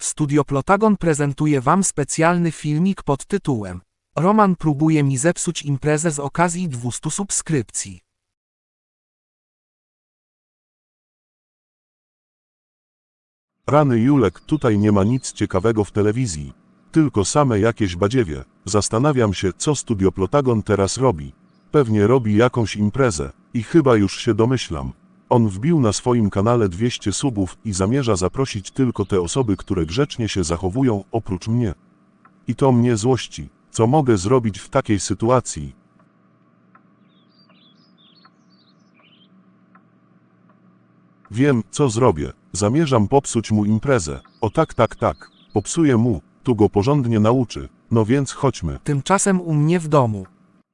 Studio Plotagon prezentuje Wam specjalny filmik pod tytułem Roman próbuje mi zepsuć imprezę z okazji 200 subskrypcji. Rany Julek, tutaj nie ma nic ciekawego w telewizji. Tylko same jakieś badziewie. Zastanawiam się, co Studio Plotagon teraz robi. Pewnie robi jakąś imprezę. I chyba już się domyślam. On wbił na swoim kanale 200 subów i zamierza zaprosić tylko te osoby, które grzecznie się zachowują, oprócz mnie. I to mnie złości. Co mogę zrobić w takiej sytuacji? Wiem, co zrobię. Zamierzam popsuć mu imprezę. O tak, tak, tak. Popsuję mu. Tu go porządnie nauczy. No więc chodźmy. Tymczasem u mnie w domu.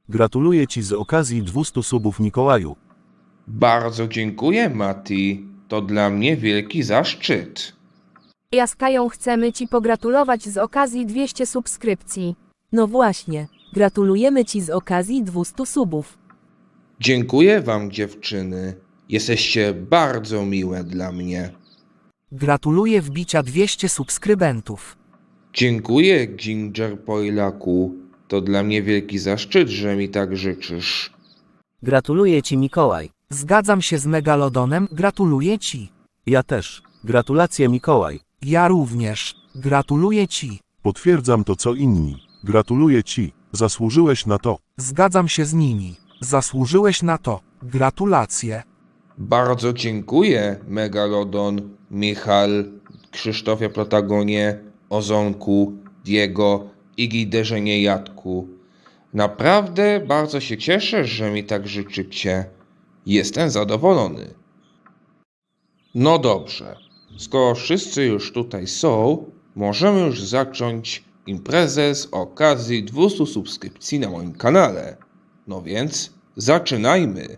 Gratuluję ci z okazji 200 subów Mikołaju. Bardzo dziękuję, Mati. To dla mnie wielki zaszczyt. Ja z Kają chcemy Ci pogratulować z okazji 200 subskrypcji. No właśnie, gratulujemy Ci z okazji 200 subów. Dziękuję wam, dziewczyny. Jesteście bardzo miłe dla mnie. Gratuluję wbicia 200 subskrybentów. Dziękuję, Ginger Poilaku. To dla mnie wielki zaszczyt, że mi tak życzysz. Gratuluję Ci Mikołaj. Zgadzam się z Megalodonem, gratuluję Ci. Ja też. Gratulacje Mikołaj. Ja również. Gratuluję Ci. Potwierdzam to co inni. Gratuluję ci. Zasłużyłeś na to. Zgadzam się z nimi. Zasłużyłeś na to. Gratulacje. Bardzo dziękuję, Megalodon, Michal, Krzysztofie Protagonie, Ozonku, Diego, Igi Derzenie Jadku. Naprawdę bardzo się cieszę, że mi tak życzycie. Jestem zadowolony. No dobrze, skoro wszyscy już tutaj są, możemy już zacząć imprezę z okazji 200 subskrypcji na moim kanale. No więc zaczynajmy.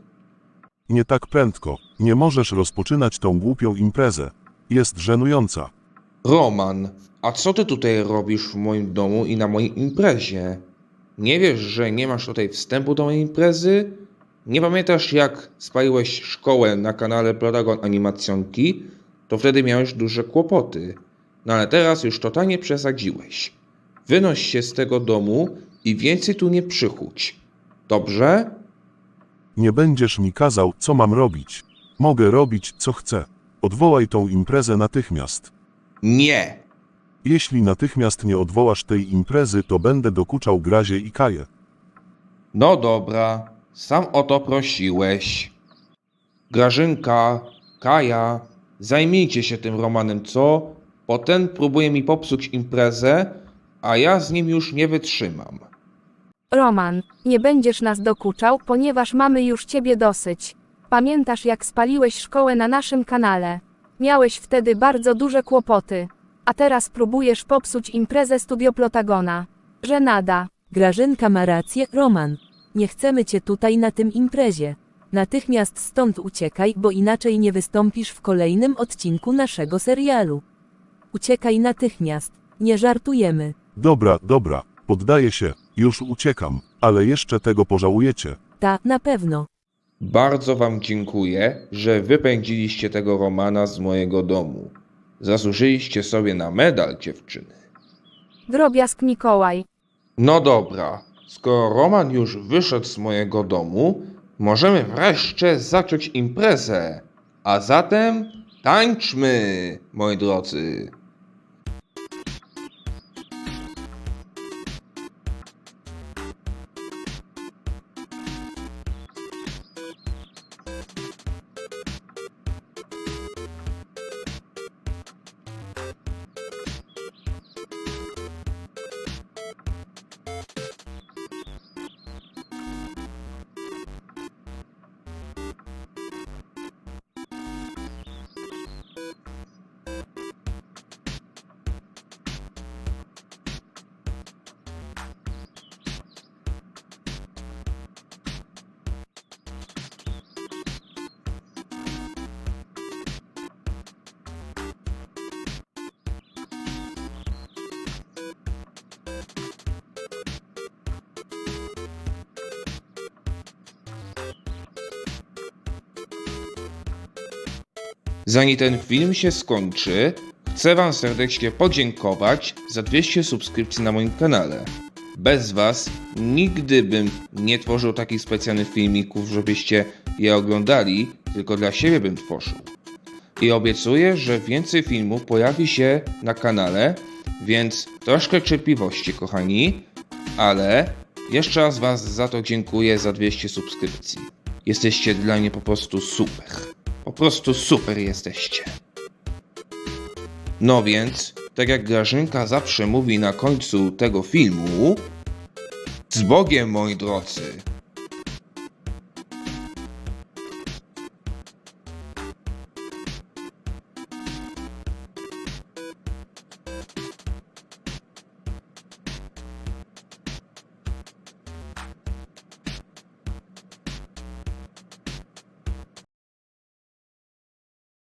Nie tak prędko. Nie możesz rozpoczynać tą głupią imprezę. Jest żenująca. Roman, a co ty tutaj robisz w moim domu i na mojej imprezie? Nie wiesz, że nie masz tutaj wstępu do mojej imprezy? Nie pamiętasz, jak spaliłeś szkołę na kanale Protagon Animacyonki? To wtedy miałeś duże kłopoty. No ale teraz już totalnie przesadziłeś. Wynoś się z tego domu i więcej tu nie przychódź. Dobrze? Nie będziesz mi kazał, co mam robić. Mogę robić, co chcę. Odwołaj tą imprezę natychmiast. Nie! Jeśli natychmiast nie odwołasz tej imprezy, to będę dokuczał Grazie i Kaję. No dobra, sam o to prosiłeś. Grażynka, Kaja, zajmijcie się tym Romanem, co? Bo ten próbuje mi popsuć imprezę, a ja z nim już nie wytrzymam. Roman, nie będziesz nas dokuczał, ponieważ mamy już Ciebie dosyć. Pamiętasz, jak spaliłeś szkołę na naszym kanale? Miałeś wtedy bardzo duże kłopoty. A teraz próbujesz popsuć imprezę Studio Plotagona. Żenada. Grażynka ma rację, Roman. Nie chcemy Cię tutaj na tym imprezie. Natychmiast stąd uciekaj, bo inaczej nie wystąpisz w kolejnym odcinku naszego serialu. Uciekaj natychmiast. Nie żartujemy. Dobra, dobra, poddaję się, już uciekam, ale jeszcze tego pożałujecie. Ta, na pewno. Bardzo wam dziękuję, że wypędziliście tego Romana z mojego domu. Zasłużyliście sobie na medal, dziewczyny. Drobiazg Mikołaj. No dobra, skoro Roman już wyszedł z mojego domu, możemy wreszcie zacząć imprezę. A zatem tańczmy, moi drodzy. Zanim ten film się skończy, Chcę Wam serdecznie podziękować za 200 subskrypcji na moim kanale. Bez Was nigdy bym nie tworzył takich specjalnych filmików, żebyście je oglądali, tylko dla siebie bym tworzył. I obiecuję, że więcej filmów pojawi się na kanale, więc troszkę cierpliwości, kochani, ale jeszcze raz Was za to dziękuję za 200 subskrypcji. Jesteście dla mnie po prostu super. Po prostu super jesteście. No więc, tak jak Grażynka zawsze mówi na końcu tego filmu, z Bogiem moi drodzy!